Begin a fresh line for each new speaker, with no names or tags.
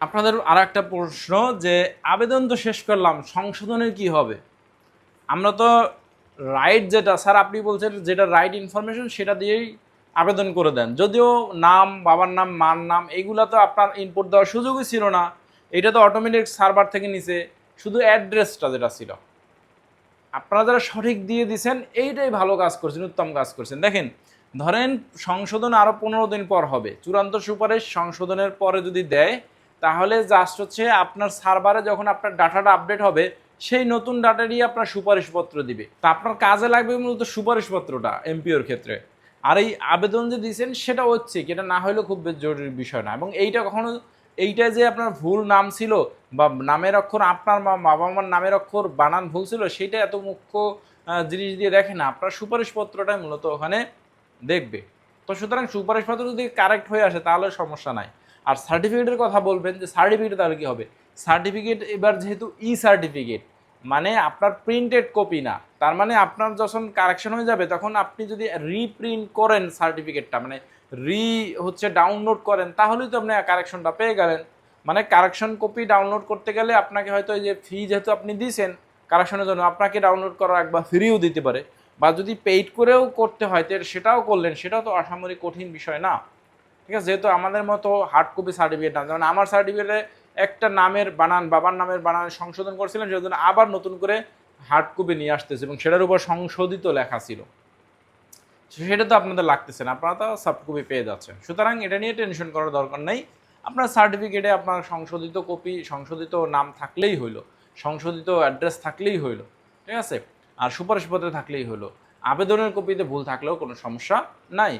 আপনাদের আর একটা প্রশ্ন যে, আবেদন তো শেষ করলাম, সংশোধনের কি হবে? আমরা তো রাইট যেটা স্যার আপনি বলছেন যেটা রাইট ইনফরমেশন সেটা দিয়েই আবেদন করে দেন। যদিও নাম, বাবার নাম, মার নাম এইগুলা তো আপনার ইনপুট দেওয়ার সুযোগই ছিল না। এটা তো অটোমেটিক সার্ভার থেকে নিছে, শুধু অ্যাড্রেসটা যেটা ছিল। আপনারা যারা সঠিক দিয়ে দিছেন, এইটাই ভালো কাজ করছেন, উত্তম কাজ করছেন। দেখেন, ধরেন সংশোধন আরও পনেরো দিন পর হবে। চূড়ান্ত সুপারিশ সংশোধনের পরে যদি দেয় তাহলে জাস্ট হচ্ছে আপনার সার্ভারে যখন আপনার ডাটাটা আপডেট হবে, সেই নতুন ডাটা দিয়ে আপনার সুপারিশপত্র দিবে। তা আপনার কাজে লাগবে মূলত সুপারিশপত্রটা এমপিওর ক্ষেত্রে। আর এই আবেদন যে দিয়েছেন, সেটা হচ্ছে কি, এটা না হলেও খুব জরুরি বিষয় না। এবং এইটা কখনো, এইটা যে আপনার ভুল নাম ছিল, বা নামের অক্ষর আপনার বা বাবা মার নামের অক্ষর বানান ভুল ছিল, সেইটা এত মুখ্য জিনিস দিয়ে দেখে না। আপনার সুপারিশপত্রটাই মূলত ওখানে দেখবে। তো সুতরাং সুপারিশপত্র যদি কারেক্ট হয়ে আসে, তাহলে সমস্যা নাই। আর সার্টিফিকেটের কথা বলবেন যে সার্টিফিকেট তাহলে কী হবে? সার্টিফিকেট এবার যেহেতু ই সার্টিফিকেট মানে আপনার প্রিন্টেড কপি না, তার মানে আপনার যখন কারেকশন হয়ে যাবে, তখন আপনি যদি রিপ্রিন্ট করেন সার্টিফিকেটটা মানে রি হচ্ছে ডাউনলোড করেন, তাহলেই তো আপনি কারেকশনটা পেয়ে গেলেন। মানে কারেকশন কপি ডাউনলোড করতে গেলে আপনাকে হয়তো এই যে ফি যেহেতু আপনি দিয়েছেন কারেকশনের জন্য আপনাকে ডাউনলোড করা একবার ফ্রিও দিতে পারে, বা যদি পেইড করেও করতে হয়, তো সেটাও করলেন, সেটাও তো আসামরিক কঠিন বিষয় না। ঠিক আছে? যেহেতু আমাদের মতো হার্ড কপি সার্টিফিকেট না, যেমন আমার সার্টিফিকেটে একটা নামের বানান, বাবার নামের বানান সংশোধন করছিলাম সেজন্য আবার নতুন করে হার্ড কপি নিয়ে আসতেছে এবং সেটার উপর সংশোধিত লেখা ছিল। সেটা তো আপনাদের লাগতেছে না, আপনারা তো সফট কপি পেয়ে যাচ্ছেন। সুতরাং এটা নিয়ে টেনশন করার দরকার নেই। আপনার সার্টিফিকেটে আপনার সংশোধিত কপি সংশোধিত নাম থাকলেই হইল, সংশোধিত অ্যাড্রেস থাকলেই হইল, ঠিক আছে? আর সুপারিশপত্রে থাকলেই হলো আবেদনের কপিতে ভুল থাকলেও কোনো সমস্যা নাই।